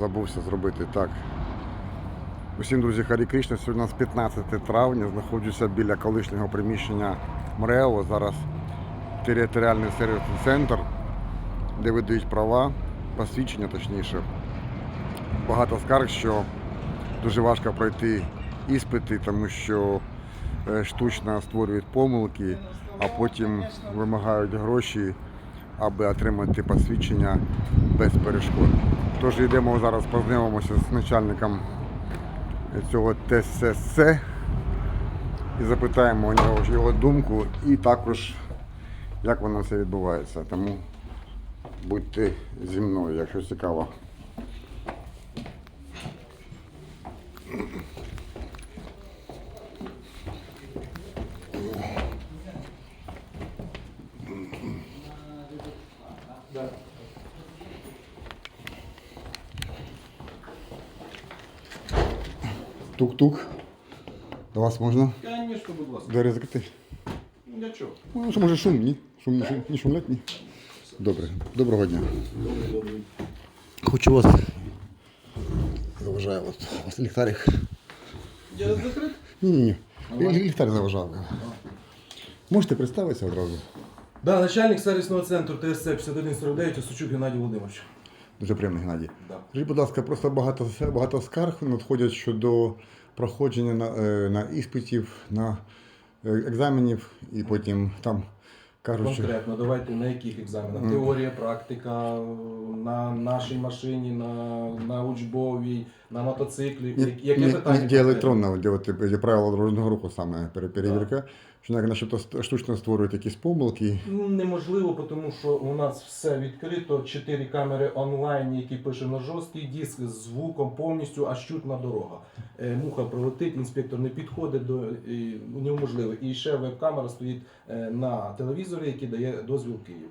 забувся зробити так. Усім друзі, Харі Кришна. Сьогодні у нас 15 травня. Знаходжуся біля колишнього приміщення МРЕО. Зараз територіальний сервісний центр, де видають права, посвідчення точніше. Багато скарг, що дуже важко пройти іспити, тому що е, штучно створюють помилки, а потім вимагають гроші, аби отримати посвідчення без перешкод. Тож йдемо зараз познайомимося з начальником цього ТСС і запитаємо у нього його думку і також як воно все відбувається. Тому будьте зі мною, якщо цікаво. Тук-тук. До вас можна? Конечно, будь ласка. Двері закрити? Для чого? Ну, що може шум, ні? Шум, шум, не шумлять, ні? Добре. Доброго дня. Хочу вас. Заважаю вас. У вас ліхтарик. Я закрит? Ні, ні, ні. Ліхтар заважав. Можете представитися одразу? Да, начальник сервісного центру ТСЦ 5149 Осучук Геннадій Володимирович. Дуже приємно, Геннадій. Скажіть, будь ласка, просто багато, багато скарг надходять щодо проходження на, е, на іспитів, на е, екзаменів, і потім там кажуть, Конкретно, давайте на яких екзаменах? Мгм. Теорія, практика, на нашій машині, на, на учбовій, на мотоциклі. Яке ні, питання? ні, для електронного, де, правила дорожнього руху саме пере- перевірка, що начебто штучно створюють якісь помилки. Ну, Неможливо, тому що у нас все відкрито, чотири камери онлайн, які пише на жорсткий диск з звуком повністю, аж чутна дорога. Е, Муха пролетить, інспектор не підходить до неможливо. І ще веб-камера стоїть е, на телевізорі, який дає дозвіл Київ.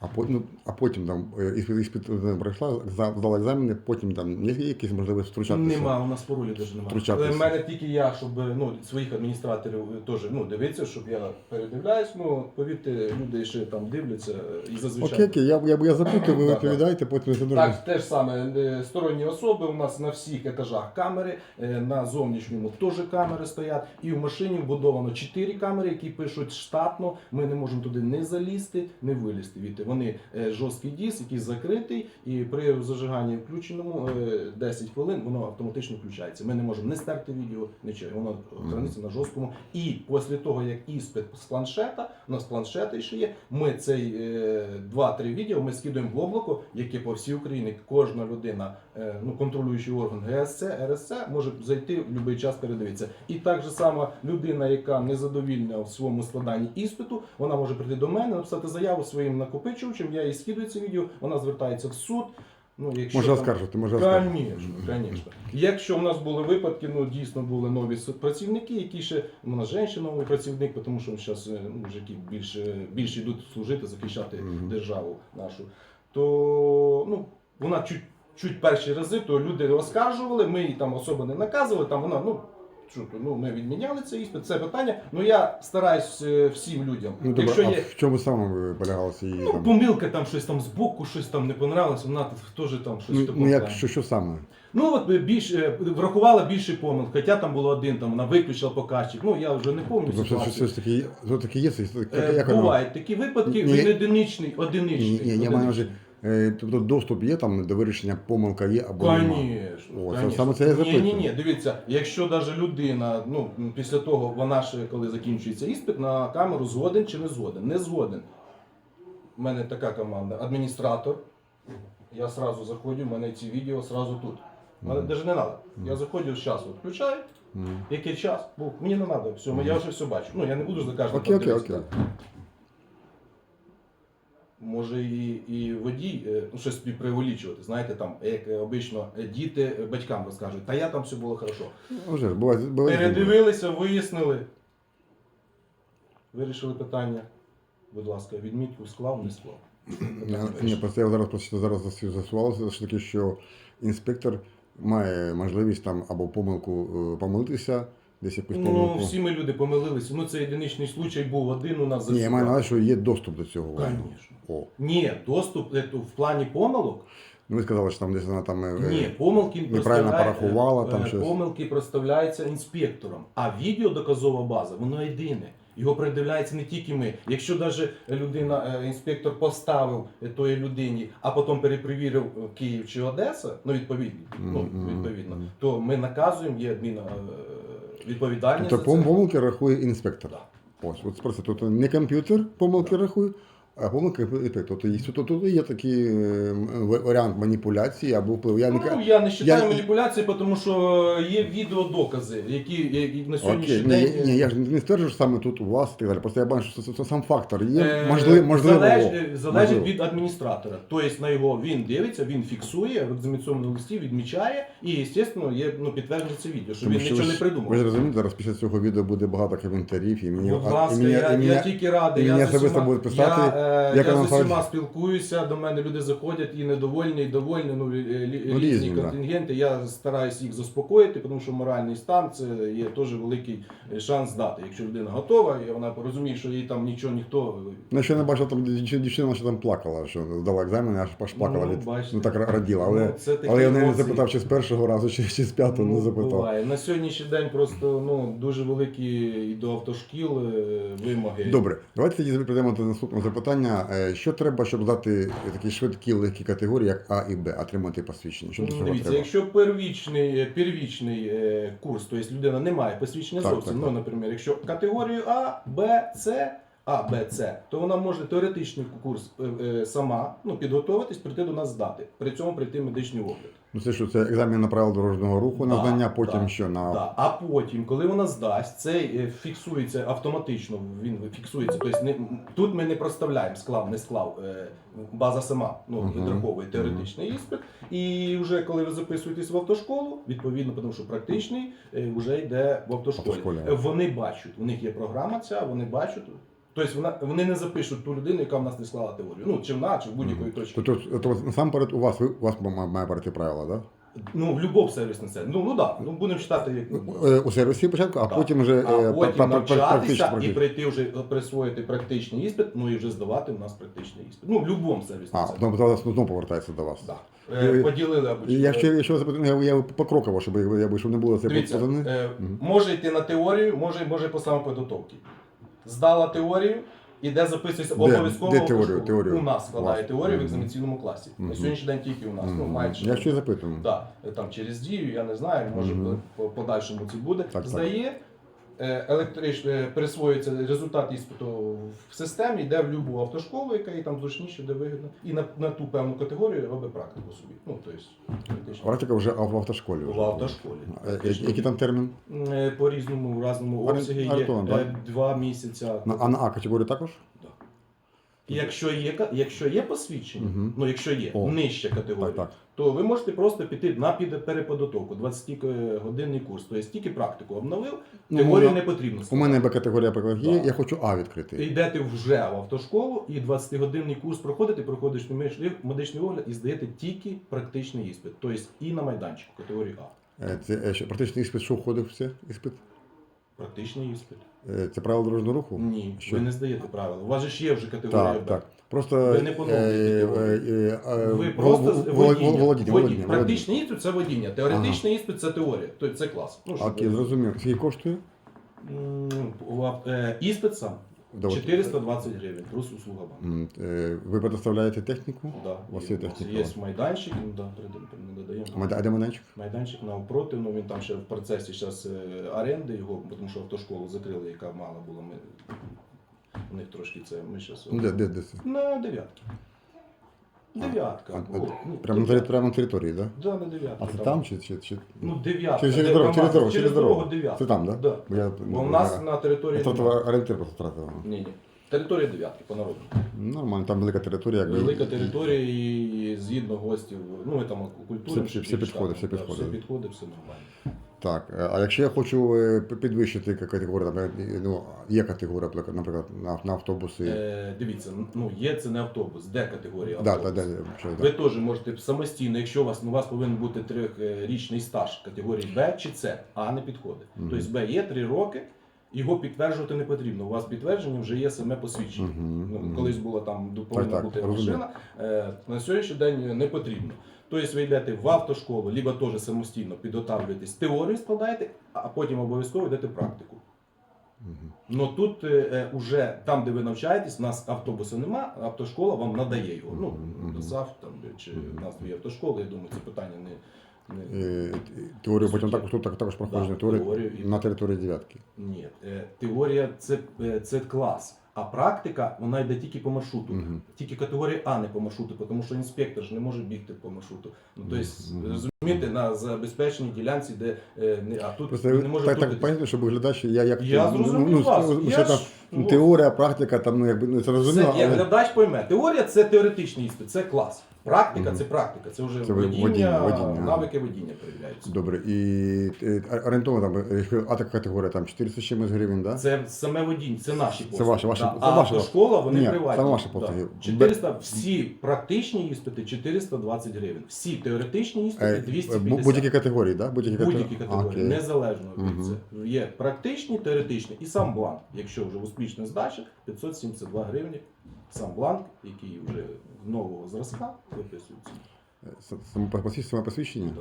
А, по- ну, а потім там е, іспит, пройшла, здала екзамени, потім там є якісь можливість втручатися. Нема, у нас паролі навіть немає. Втручатися. Але мене тільки я, щоб ну, своїх адміністраторів е, теж ну, дивитися, щоб я передивляюсь. Ну, повірте, люди ще там дивляться і зазвичай. Окей, окей, я, я, я запитую, ви відповідаєте, потім я задовжу. Так, те ж саме е, сторонні особи. У нас на всіх етажах камери, на зовнішньому теж камери стоять. І в машині вбудовано 4 камери, які пишуть штатно. Ми не можемо туди не залізти, не вилізти. Віти. Вони е, жорсткий диск, який закритий, і при зажиганні включеному е, 10 хвилин воно автоматично включається. Ми не можемо не стерти відео, нічого. Воно храниться на жорсткому. І після того, як іспит з планшета, у нас планшети ще є. Ми цей е, 2-3 відео ми скидуємо в облако, яке по всій Україні кожна людина, е, ну контролюючий орган ГСЦ, РСЦ, може зайти в будь-який час передивитися. І так же само людина, яка незадовільна в своєму складанні іспиту, вона може прийти до мене, написати заяву своїм накопичувачем. Я їй скидую це відео, вона звертається в суд. Ну, якщо може оскаржити. Звісно, звісно. Якщо в нас були випадки, ну дійсно були нові працівники, які ще у нас жінка новий працівник, тому що зараз ну, мужики більше більше йдуть служити, захищати державу нашу, то ну вона чуть чуть перші рази, то люди оскаржували, ми її там особо не наказували. Там вона ну. Що то, ну ми відміняли цей іспит, це питання. Ну я стараюсь е, всім людям. Ну, добре, Якщо а є в чому саме ви полягалися її ну, там? помилка, там щось там збоку, щось там не понравилося, вона теж там щось Ну, ну як, що, що саме? Ну от е, більш е, врахувала більше помилок, хоча там було один, там вона виключила показчик. Ну я вже не пам'ятаю. Тобто, все, ж таки, таки є, це-? Бувають такі випадки, Ні, він ні. одиничний, одиничний. ні, ні, я маю тобто доступ є там до вирішення, помилка є або немає. Конечно, О, це конечно. саме це я ні, запитую. ні, ні, дивіться, якщо навіть людина, ну після того вона ще коли закінчується іспит, на камеру згоден чи не згоден? Не згоден. У мене така команда. Адміністратор. Я сразу заходжу, в мене ці відео сразу тут. Мене навіть не треба. Я заходжу з часу, включаю, Мгм. який час, бо мені не треба, все, я вже все бачу. Ну я не буду за кожним Окей, окей, окей. Може і, і водій е, ну, щось собі преувеличувати, знаєте, там, як обично е, діти е, батькам розкажуть, та я там все було хорошо. Ну, Вже ж, буває, буває. Передивилися, вияснили. Вирішили питання. Будь ласка, відмітку склав, не склав. Ні, просто я зараз просто зараз засувалося, що таке, що інспектор має можливість там або помилку помилитися, десь якусь Ну, помилку. всі ми люди помилилися. Ну, це єдиничний случай був один у нас Ні, я маю на увазі, що є доступ до цього. Конечно. О. Ні, доступ е, то в плані помилок. Ну ви сказали, що там десь вона там. е, Ні, помилки неправильно проставляє- порахувала, там е, щось. помилки проставляються інспектором. А відеодоказова база, воно єдине. Його придивляється не тільки ми. Якщо навіть людина, е, інспектор поставив е, тої людині, а потім перепровірив е, Київ чи Одеса, ну відповідно, ну, Мгм, відповідно, то ми наказуємо, є адміна е, відповідальність. Тобто за це. помилки рахує інспектор. Да. Ось, от спроси, тобто не комп'ютер помилки рахує, помилки інспектор. Тобто є- тут, тут є такий е, варіант маніпуляції або впливу. Я не Ну, я не вважаю я- маніпуляції, тому що є відеодокази, які, які на сьогоднішній Окей, день. ні, ні, я ж не стверджую, що саме тут у вас і так далі. Просто я бачу, що це, це сам фактор є. Е, можливо, можливо. залеж- е, залежить можливо. від адміністратора. Тобто на його він дивиться, він фіксує в екзаменаційному листі, відмічає, і, звісно, є ну, підтвердження це відео, що Тому він що нічого ви не ж- Ви ж розумієте, зараз після цього відео буде багато коментарів, і мені, Будь ласка, і мені, я, і мені, я тільки радий. і я мені особисто будуть писати, я, як я з усіма спілкуюся, до мене люди заходять і недовольні, і довольні, ну, Ну, різні да. контингенти. Я стараюсь їх заспокоїти, тому що моральний стан це є теж великий е, шанс дати. Якщо людина готова, і вона розуміє, що їй там нічого ніхто Ну, ще не бачив, там дівчина, що там плакала, що здала екзамен, аж аж плакала Ну, від ну так раділа. Але, Ну, але я не запитав, чи з першого разу, чи, чи з п'ятого не Ну, запитав. буває. На сьогоднішній день просто ну, дуже великі і до автошкіл е, вимоги. Добре, давайте тоді перейдемо до наступного запитання. Е, Що треба, щоб дати такі швидкі легкі категорії, як А і Б, отримати посвідчення? Що Дивіться, треба? якщо первічний, е, первічний е, курс, тобто людина не має посвідчення Так, зовсім, так, ну, так. наприклад, якщо категорію А, Б, С, А, Б, С, то вона може теоретичний курс е, е, сама ну, підготуватись, прийти до нас здати. При цьому прийти медичний огляд. Ну це що це екзамен на правила дорожнього руху, на Да, знання, потім да, що на Да. А потім, коли вона здасть, це е, фіксується автоматично. Він фіксується. Тобто не, тут ми не проставляємо, склав, не склав. База сама ну, Мгм. відраховує теоретичний іспит. І вже коли ви записуєтесь в автошколу, відповідно, тому що практичний вже йде в автошколі. Автошколі. Вони бачать, у них є програма ця, вони бачать. Тобто вона, вони не запишуть ту людину, яка в нас не склала теорію. Ну, чи вона, чи в будь-якої точки. Тобто, то насамперед у вас ви у вас має перейти правила, да? Ну, в любов сервісне це. Ну, ну так, да. ну будемо читати, як Е, У сервісі спочатку, а Так. потім вже а е, потім навчатися і прийти вже присвоїти практичний іспит, ну і вже здавати у нас практичний іспит. Ну, в будь-якому сервісі. А, це. потім потім знову повертається до вас. Е, Поділили або якщо, якщо запитати, я, я покроково, щоб, я, щоб не було це Дивіться, е, може йти на теорію, може, може по самопідготовці. Здала теорію, записується Де- обов'язково. де теорію? Теорію? У нас складає Клас. теорію в Мгм. екзаменаційному класі. Мгм. На сьогоднішній день тільки у нас. Ну, Мгм. майже. Я ще і запитую. Да, там через дію, я не знаю, може Мгм. по по подальшому це буде. так. Здає, е, електрично е, присвоюється результат іспиту в системі, йде в будь-яку автошколу, яка їй там зручніше, де вигідно, і на, на ту певну категорію робить практику собі. Ну, тобто, практично. Практика вже в автошколі. в автошколі. Е, Який там термін? Е, По різному в разному обсягі є е, два місяці. На, а на А категорію також? І Якщо є, якщо є посвідчення, Мгм. ну якщо є О. нижча категорія, Так, так. то ви можете просто піти на під- переподготовку, 20-годинний курс. Тобто тільки практику обновив, Ну, теорію не потрібно. У мене Б категорія наприклад, є, я хочу А відкрити. Йдете вже в автошколу і 20-годинний курс проходите, проходиш медичний- медичний огляд і здаєте тільки практичний іспит. Тобто і на майданчику категорії А. Е, Це е, що, практичний іспит, що входить в це іспит? Практичний іспит. Е, Це правило дорожнього руху? Ні, Що? ви не здаєте правила. У вас же ж є вже категорія Так, Б. так. Просто Ви не поновлюєте е, е, Ви просто з- вол- водіння. володіння, Водіння. володіння, Практичний іспит це водіння. Теоретичний іспит це теорія. Тобто це клас. Ну, щоб Окей, ви- зрозумів. Скільки коштує? М, у ав- е, Іспит сам Добре. 420 гривень, плюс услуга банку. М, е, Ви предоставляєте техніку? Да, У вас є у нас техніка? Є майданчик, ну, да, не додаємо. Майда- а де майданчик? Майданчик навпроти, ну він там ще в процесі зараз оренди його, тому що автошколу закрили, яка мала була. Ми, у них трошки це, ми зараз... Ну, Де, де, де це? На дев'ятки. Дев'ятка. А, а, ну, Прямо на, дев'ятка. прямо на території, так? Да? Да, на дев'ятку. А це там чи, чи, чи... Ну, дев'ятка. Через, через де дорогу, через дорогу, через дорогу. дев'ятка. Це там, так? Да. Бо я, Бо у нас на території... тобто орієнтир просто втратив. Ні, ні. Територія дев'ятки по народу. Нормально, там велика територія. якби, Велика територія і згідно гостів. Ну і там культура. Всі- всі підходи, всі підходи. Все підходи, все нормально. Так, е, а якщо я хочу е, підвищити категорію, наприклад, ну, є категорія, наприклад, на, на автобуси. Е, дивіться, ну є це не автобус, де категорія да, автобус. да, да, що, Ви да. теж можете самостійно, якщо у вас ну, у вас повинен бути трьохрічний стаж категорії Б чи С, А не підходить. Тобто Б є три роки, Його підтверджувати не потрібно. У вас підтвердження вже є саме посвідчення. Ну, колись була там повинна так, бути розумію. машина. Е, на сьогоднішній день не потрібно. Тобто ви йдете в автошколу, либо теж самостійно підготавлюєтесь, теорію складаєте, а потім обов'язково йдете практику. Ну тут е, е, уже там, де ви навчаєтесь, у нас автобусу нема, автошкола вам надає його. Ну, Мгм. до САФ там чи в нас дві автошколи, я думаю, це питання не. Е, Теорію потім також тут так- також проходження Да, теорії теорію і- на території дев'ятки. Ні, е, теорія це, е, це клас, а практика вона йде тільки по маршруту. Мгм. Тільки категорія А не по маршруту, тому що інспектор ж не може бігти по маршруту. Ну тобто, Мгм. розумієте, на забезпеченій ділянці, де не а тут Просто не може так, так понятно, щоб глядач, я як Я ну, ну, вас. ну, Я там ж, ну, теорія, практика, там ну якби ну, це Це розуміло, як глядач пойме. Теорія це теоретичний іспит, це клас. Практика це практика, це вже Це водіння, водіння, водіння, навики водіння перевіряються. добре. І е, орієнтовно там, якщо А така категорія, там 400 з чимось гривень, да? Це саме водіння, це наші послуги. ваші- ваші- да. це А ваші- автошкола, вони Ні, приватні. це ваші Да. 400, всі практичні іспити 420 гривень. Всі теоретичні іспити Е, 250. Будь-які категорії, да? Будь-які Будь-які А, категорії, окей. незалежно від Мгм. це. Є практичні, теоретичні і сам бланк. Якщо вже успішна здача, 572 гривні. Сам бланк, який вже нового зразка виписується. С- Саме посвідчення,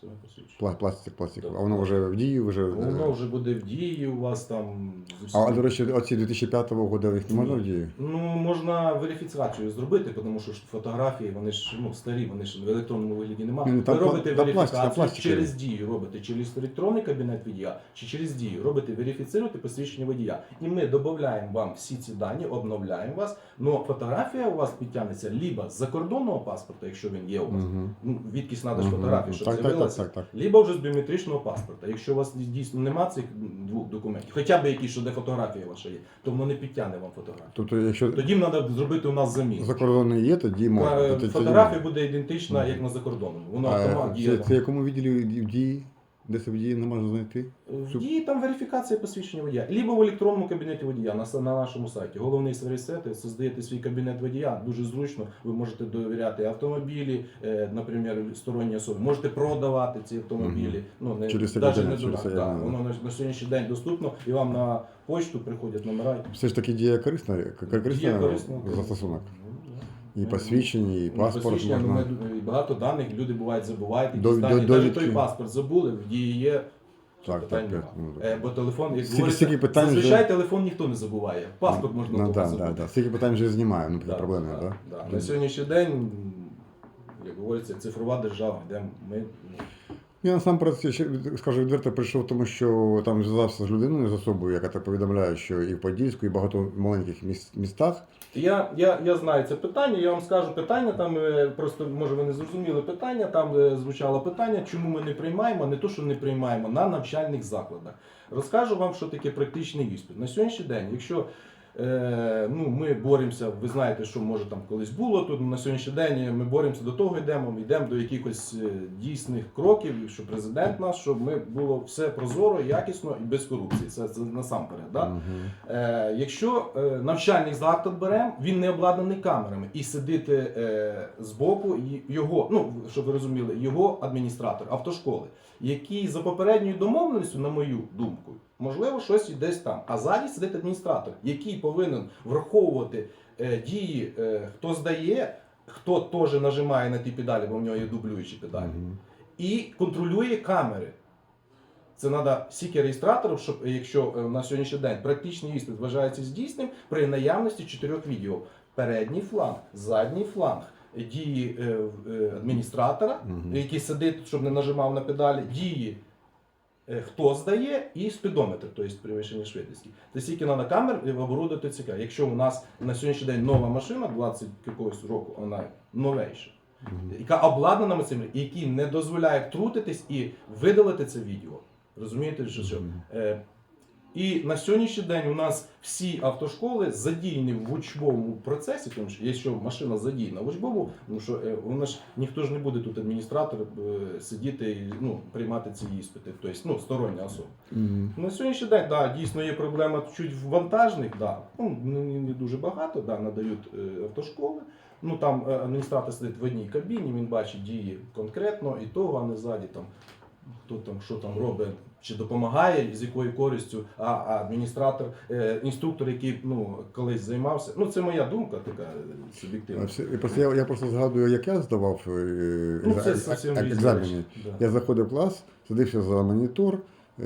саме посвідчення? Пла- Пластик, пластик. Так. А воно вже в дії, вже. е, Воно вже буде в дії у вас там з А, до речі, оці 2005 року їх не можна в дію? Ну, можна верифікацію зробити, тому що ж фотографії, вони ж ну, старі, вони ж в електронному вигляді немає. Ну, там Ви робите пластик, верифікацію пластик через дію, робите через електронний кабінет водія, чи через дію робите верифіцируєте посвідчення водія. І ми додаємо вам всі ці дані, обновляємо вас. Но фотографія у вас підтягнеться либо з закордонного паспорта, якщо він є у вас. Мгм. Ну, відкись ж Мгм. фотографії, щоб Так, так, так, з'явилася. Так, так. Либо вже з біометричного паспорта. Якщо у вас дійсно нема цих двох документів, хоча б якісь, що де фотографія ваша є, то воно не підтягне вам фотографію. Тобто, якщо Тоді треба зробити у нас заміну. закордонний є, тоді можна. Е, Фотографія буде ідентична, як на закордонному. Воно автомат це, діє. це якому відділі в дії? Де це в дії не можна знайти? В дії там верифікація посвідчення водія. Либо в електронному кабінеті водія на, на нашому сайті. Головний сервіс сайти, создаєте свій кабінет водія, дуже зручно. Ви можете довіряти автомобілі, е, наприклад, сторонні особи. Можете продавати ці автомобілі. Ну, не, Через кабінет, не через це, да, воно на, на сьогоднішній день доступно і вам на почту приходять номера. Все ж таки дія корисна, корисна Є корисно. застосунок. Ну, І посвідчення, і Ну, паспорт посвідчення, можна. ми- багато даних, люди бувають забувають, До- якісь дані. до- Навіть той довідки. паспорт забули, в дії є. Так, питань так, нема. так, ну, Е, Бо телефон, як Стільки- говориться, питань зазвичай вже- телефон ніхто не забуває. Паспорт можна ну, було да, забути. да, да. Стільки питань вже знімає, ну, Да, проблеми, да, так? да. На сьогоднішній день, як говориться, цифрова держава, де ми ну, Я насамперед я ще від- скажу відверто, прийшов, тому що там зв'язався з людиною з особою, яка так повідомляє, що і в Подільську, і багато маленьких міс- містах. Я, я, я знаю це питання, я вам скажу питання, там е, просто може ви не зрозуміли питання, там е, звучало питання, чому ми не приймаємо, не то, що не приймаємо на навчальних закладах. Розкажу вам, що таке практичний іспит. На сьогоднішній день, якщо е, ну, ми боремося, ви знаєте, що може там колись було тут. На сьогоднішній день ми боремося до того, йдемо, ми йдемо до якихось е, дійсних кроків, що президент наш, щоб ми було все прозоро, якісно і без корупції. Це, це насамперед. Да? Е, якщо е, навчальний заклад беремо, він не обладнаний камерами, і сидити е, збоку його, ну щоб ви розуміли, його адміністратор автошколи, який за попередньою домовленістю, на мою думку, можливо, щось і десь там. А ззаді сидить адміністратор, який повинен враховувати е, дії, е, хто здає, хто теж нажимає на ті педалі, бо в нього є дублюючі педалі і контролює камери. Це треба стільки реєстраторів, щоб якщо е, на сьогоднішній день практичний іспит вважається здійсним при наявності чотирьох відео: передній фланг, задній фланг, дії е, е, адміністратора, який сидить, щоб не нажимав на педалі, дії. Е, Хто здає і спідометр, тобто перевищення швидкості. Це стільки треба камер і оборудувати ТЦК. Якщо у нас на сьогоднішній день нова машина, 20 якогось року, вона новейша, яка обладнана цим, який які не дозволяє втрутитись і видалити це відео. Розумієте, що, що? І на сьогоднішній день у нас всі автошколи задіяні в учбовому процесі, тому що якщо машина задіяна в учбову, тому що е, вона ж ніхто ж не буде тут адміністратор е, сидіти і ну, приймати ці іспити, тобто ну, стороння особа. Мгм. На сьогоднішній день, да, дійсно є проблема чуть в вантажних, да, ну, не, дуже багато, да, надають е, автошколи. Ну там адміністратор сидить в одній кабіні, він бачить дії конкретно і того, а не ззаді там. хто там що там робить, чи допомагає, і з якою користю, а, адміністратор, е, інструктор, який ну, колись займався. Ну, це моя думка така е, суб'єктивна. Я, я просто згадую, як я здавав е, Ну, це екзамени. да. Я заходив в клас, садився за монітор,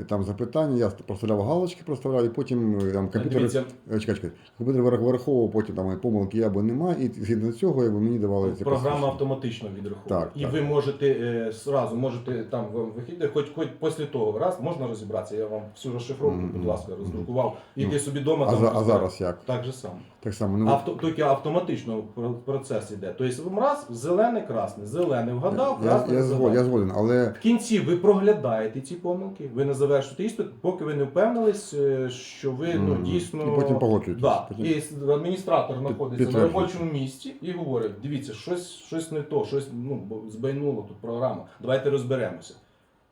там запитання, я проставляв галочки, проставляв, і потім е, там комп'ютер, е, чекай, чекай, комп'ютер вирах- вираховував потім там помилки є або немає, і згідно цього якби, мені давали ці Програма посвідчення. автоматично відраховує. Так, і так. ви можете е, зразу можете там вам вихідне, хоч хоч після того раз можна розібратися. Я вам всю розшифровку, Мгм. будь ласка, роздрукував. Ну, Іди собі вдома. А, там за, а зараз як? так же само. Так само. Ну, Авто, тільки автоматично про- процес іде. Тобто раз, зелене, красне, зелене вгадав, я, красне я, згоден, я згоден, але В кінці ви проглядаєте ці помилки, ви не завершуєте іспит, поки ви не впевнились, е, що ви ну, Мгм. дійсно. І потім погоджуєтесь. Да. Потім- І адміністратор знаходиться на підтверджуєте. робочому місці і говорить: дивіться, щось, щось не то, щось ну, бо збайнуло тут програма. Давайте розберемося.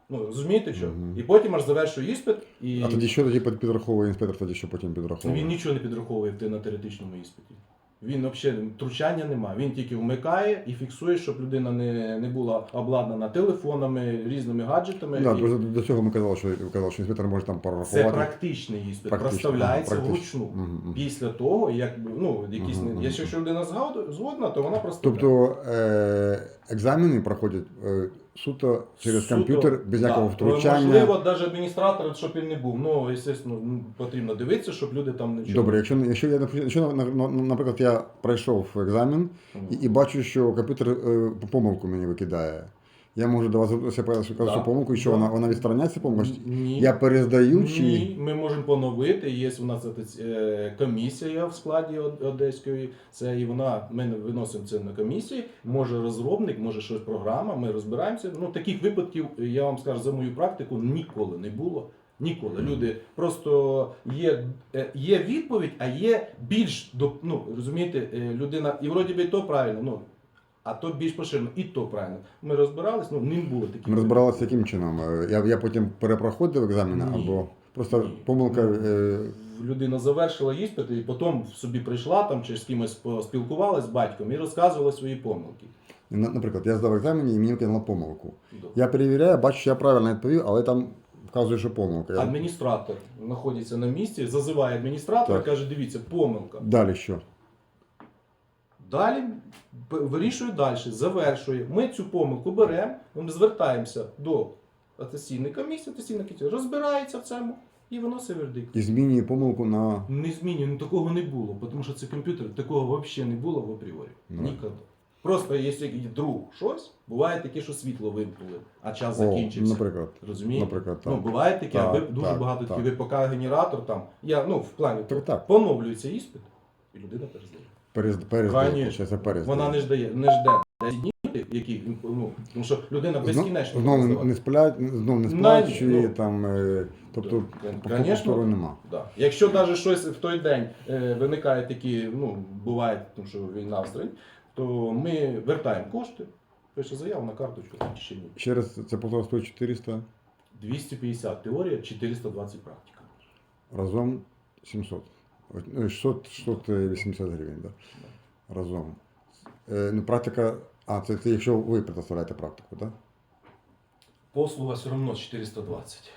Ну, розумієте що? І потім аж завершує іспит, і а тоді що тоді під- підраховує інспектор, тоді що потім підраховує? він нічого не підраховує на теоретичному іспиті. Він взагалі втручання немає. Він тільки вмикає і фіксує, щоб людина не, не була обладнана телефонами, різними гаджетами. Да, і... просто до цього ми казали, що казали, що інспектор може там Це практичний іспит, проставляється вручну. Мгм. Після того, як ну, якісь не мгм. якщо людина згодна, то вона проставляє. Тобто е, екзамени проходять е, суто через Суто, комп'ютер, без да. якого втручання. Можливо, навіть адміністратор, щоб він не був. Ну, звісно, ну, потрібно дивитися, щоб люди там не чули. Добре, якщо, якщо я якщо, на- на- наприклад, я пройшов екзамен і, і бачу, що комп'ютер е, помилку мені викидає. Я можу до вас звернутися Да. помилку, і що Да. вона, вона відстраняється помилка? Ні. Я перездаю чи Ні, ми можемо поновити. Є у нас е, комісія в складі Одеської. Це і вона ми виносимо це на комісії. Може розробник, може щось програма. Ми розбираємося. Ну таких випадків я вам скажу за мою практику ніколи не було. Ніколи люди просто є, е, є відповідь, а є більш до ну розумієте, е, людина, і вроді би то правильно. Ну а то більш поширено, і то правильно. Ми розбирались, ну не було таких. ми розбиралися яким чином? Е, Я, я потім перепроходив екзамени Ні. або просто Ні. помилка. Е, людина завершила іспит і потім собі прийшла там чи з кимось поспілкувалась з батьком і розказувала свої помилки. наприклад, я здав екзамен і мені викинула помилку. Добре. Я перевіряю, бачу, що я правильно відповів, але там вказує, що помилка. Адміністратор знаходиться на місці, зазиває адміністратора, Так. каже: дивіться, помилка. Далі що? Далі вирішує далі, завершує. Ми цю помилку беремо, ми звертаємося до атестаційної комісії, атестаційна комісія розбирається в цьому і виносить вердикт. І змінює помилку на. Не змінює, ну такого не було, тому що це комп'ютер, такого взагалі не було в апріорі. Ну. Ніколи. Просто якщо друг щось, буває таке, що світло вимкнули, а час О, закінчився. наприклад. Розумієте? Наприклад, так. Ну, буває таке, Так, аби дуже так, багато так. таких ВПК генератор там. Я ну в плані Так, так. поновлюється іспит, і людина перездає. Перез, перездає, Конечно. виходить, перездає. Вона не ждає, не жде 10 днів, які ну, тому що людина безкінечно Знову не, сплять, знов не сплачує, ну, там, е, тобто конечно. нема. Да. Якщо навіть щось в той день е, виникає такі, ну буває, тому що війна в то ми вертаємо кошти, пише заяву на карточку в течение. Ще раз, це стоїть 400, 250 теорія, 420 практика. разом 700. Ось, ну, 600, 680 гривень, да? разом. Е, ну, практика, а, це, це якщо ви предоставляєте практику, так? Да? Послуга все одно 420.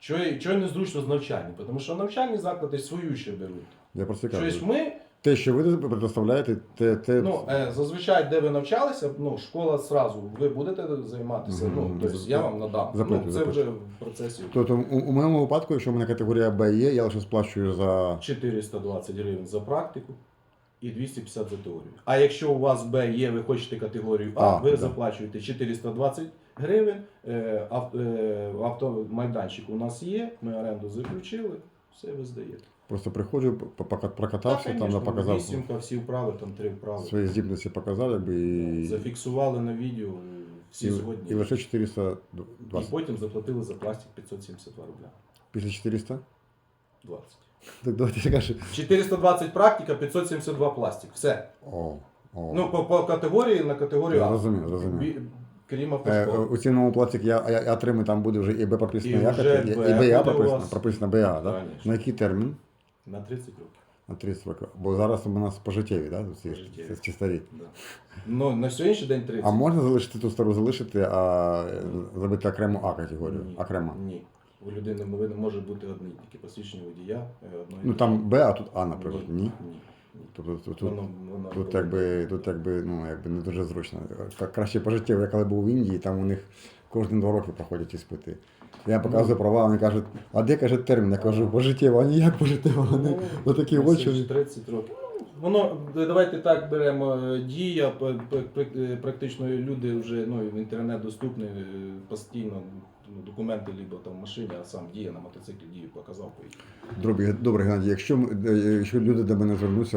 Чого, чого незручно з навчання? Тому що навчальні заклади свою ще беруть. Я просто кажу. ми, Те, що ви предоставляєте, те, те ну, е, зазвичай, де ви навчалися, ну, школа зразу, ви будете займатися, Мгм. ну, тобто я вам надам. Запитую, ну, це запитую. вже в процесі. Тобто, у, у моєму випадку, якщо в мене категорія Б є, я лише сплачую за 420 гривень за практику і 250 за теорію. А якщо у вас Б є, ви хочете категорію А, А, ви да. заплачуєте 420 гривень. Е, е, Автомайданчик у нас є, ми оренду заключили, все ви здаєте. Просто приходжу, прокатався, там я конечно, показав вісімка, всі вправи, там три вправи. свої здібності, показав, якби і, Зафіксували на відео, всі і, згодні. і лише І потім заплатили за пластик 572 рубля. Після 400? 20. Так давайте я кажу. 420 практика, 572 пластик. Все. О, о. Ну, по, по категорії на категорію Я А. розумію, розумію. Крім Е, у цінному пластик я, я, я отримую, там буде вже і Б прописано І і, і Б БА прописано, прописано БА, да? На який термін? На 30 років. На 30 років. Бо зараз у нас пожиттєві, да? Ці, Пожиттєві. ці старі. Да. Ну, на сьогоднішній день 30. А можна залишити ту стару залишити, а зробити окрему А категорію? Ні. Окремо. Ні. У людини повинно може бути одне тільки посвідчення водія. е, одної Ну там Б, а тут А, наприклад. Ні. Ні. ні. Тобто тут, тут, Воно, воно тут, якби, тут якби, ну, якби не дуже зручно. Ка- Краще пожиттєво. Я коли був в Індії, там у них кожні два роки проходять іспити. Я показую права, вони кажуть, а де каже термін? Я кажу, пожиттєво, а ніяк пожиттєво. Вони отакі Ну, очі. 30 років. Воно, давайте так беремо е, дія, е, практично люди вже ну, в інтернет доступний е, постійно ну, документи либо там в машині, а сам дія на мотоциклі дію показав. Добре, добре, Геннадій, якщо, якщо люди до мене звернуться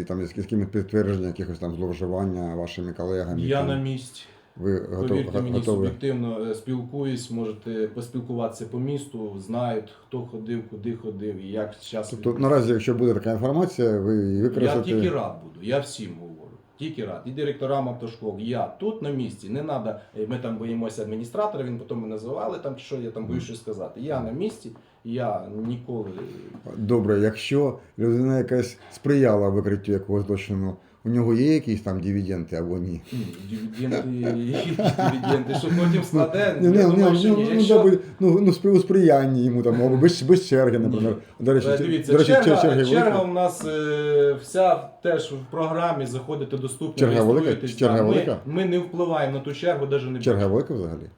і там з якимось підтвердження якихось там зловживання вашими колегами, Я там, на місці. Ви готові, Повірте мені, готові? суб'єктивно е, спілкуюсь, можете поспілкуватися по місту, знають, хто ходив, куди ходив і як зараз. Тобто наразі, якщо буде така інформація, ви її Я тільки рад буду, я всім говорю. Тільки рад. І директорам автошкол. Я тут на місці. Не треба, ми там боїмося адміністратора, він потім мене звали, там що я там боюсь щось сказати. Я на місці, я ніколи. Добре, якщо людина якась сприяла викриттю якогось злочину, у нього є якісь там дивіденди або ні? Дивіденди, що потім складе, ну, ну, ну, ну, у сприянні йому там, або без, без черги, наприклад. До речі, Е, Дивіться, черга, у нас е, вся теж в програмі заходите доступно. Черга велика? Ми- не впливаємо на ту чергу, навіть не Черга велика взагалі?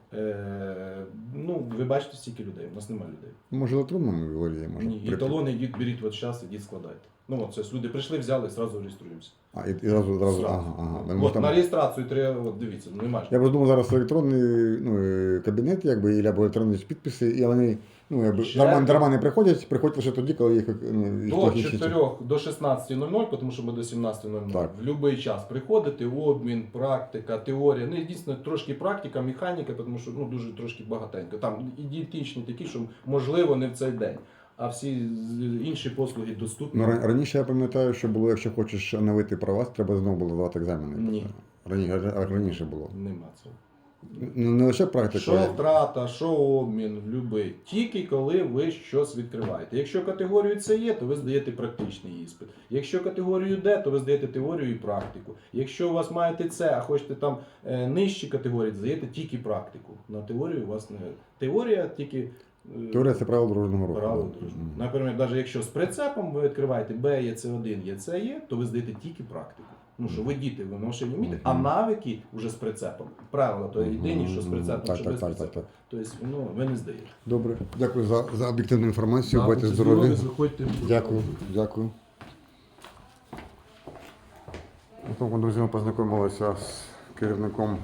Ну, ви бачите стільки людей, у нас немає людей. Може, електронному валії, може. Ні, і талони йдіть, беріть от час, ідіть складайте. Ну от ж люди прийшли, взяли і зразу реєструємося. А, і, і зразу, зразу, Зразу. ага, ага. Тому От там- на реєстрацію треба, от дивіться, ну немає. Я б думав, зараз електронний ну, е, кабінет, якби, і або електронні підписи, і вони ну, якби, Черга. дарма, дарма не приходять, приходять лише тоді, коли їх ну, їх До трохи 4 до 16.00, тому що ми до 17.00. Так. В будь-який час приходити, обмін, практика, теорія. Ну, дійсно, трошки практика, механіка, тому що ну, дуже трошки багатенько. Там і дієтичні такі, що можливо не в цей день. А всі інші послуги доступні. Ну, раніше я пам'ятаю, що було, якщо хочеш оновити права, треба знову було давати екзамени. Ні. Раніше, раніше було. Нема цього. Ну, не лише практика. Що втрата, що обмін, любий. Тільки коли ви щось відкриваєте. Якщо категорію С є, то ви здаєте практичний іспит. Якщо категорію Д, то ви здаєте теорію і практику. Якщо у вас маєте С, а хочете там е, нижчі категорії, здаєте тільки практику. На теорію у вас не теорія тільки. е, Теорія це правило дорожнього руху. Правило дорожнього. Наприклад, навіть якщо з прицепом ви відкриваєте Б, є С1, є С є, то ви здаєте тільки практику. Ну що ви діти, ви на машині вмієте, а навики вже з прицепом. Правила то єдині, що з прицепом, Так, що без так, так, прицепу. так. Тобто, ну, ви не здаєте. Добре. Дякую за, за об'єктивну інформацію. Будьте здорові. Заходьте. Дякую, дякую. Тому, друзі, ми познайомилися з керівником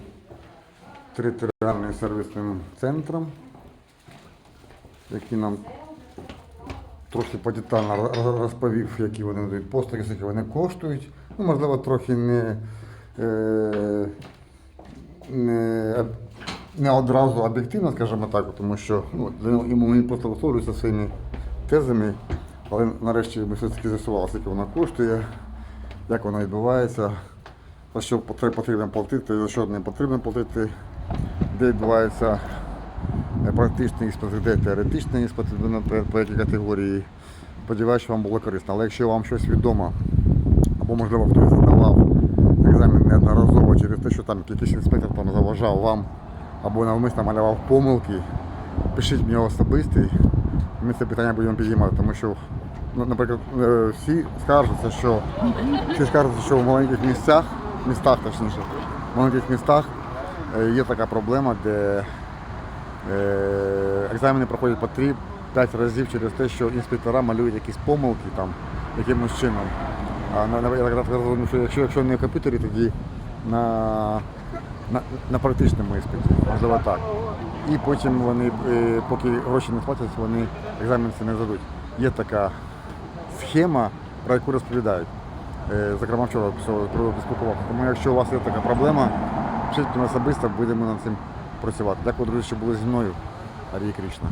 територіальним сервісним центром, який нам трохи подетально роз- розповів, які вони дають послуги, скільки вони коштують. Ну, можливо, трохи не, е, не, не одразу об'єктивно, скажімо так, тому що ну, він просто висловлюється своїми тезами, але нарешті ми все-таки з'ясували, скільки вона коштує, як вона відбувається, за що потрібно платити, за що не потрібно платити, де відбувається практичний іспит, де теоретичний іспит, по якій категорії. Сподіваюся, що вам було корисно. Але якщо вам щось відомо, або можливо хтось здавав екзамен неодноразово через те, що там якийсь інспектор там заважав вам або навмисно малював помилки, пишіть мені особистий, ми це питання будемо підіймати, тому що, ну, наприклад, е, всі скаржаться, що всі скаржаться, що в маленьких місцях, містах точніше, в маленьких містах е, є така проблема, де е, екзамени проходять по 3-5 разів через те, що інспектора малюють якісь помилки там якимось чином. А на, на, я так розумію, що якщо, якщо не в комп'ютері, тоді на, на, на практичному іспиті, можливо так. І потім вони, е, поки гроші не сплатять, вони екзамен не здадуть. Є така схема, про яку розповідають. Е, Зокрема, вчора спілкувався. Тому якщо у вас є така проблема, пишіть мені особисто, будемо над цим працювати. Дякую, друзі, що були зі мною. Арія Кришна.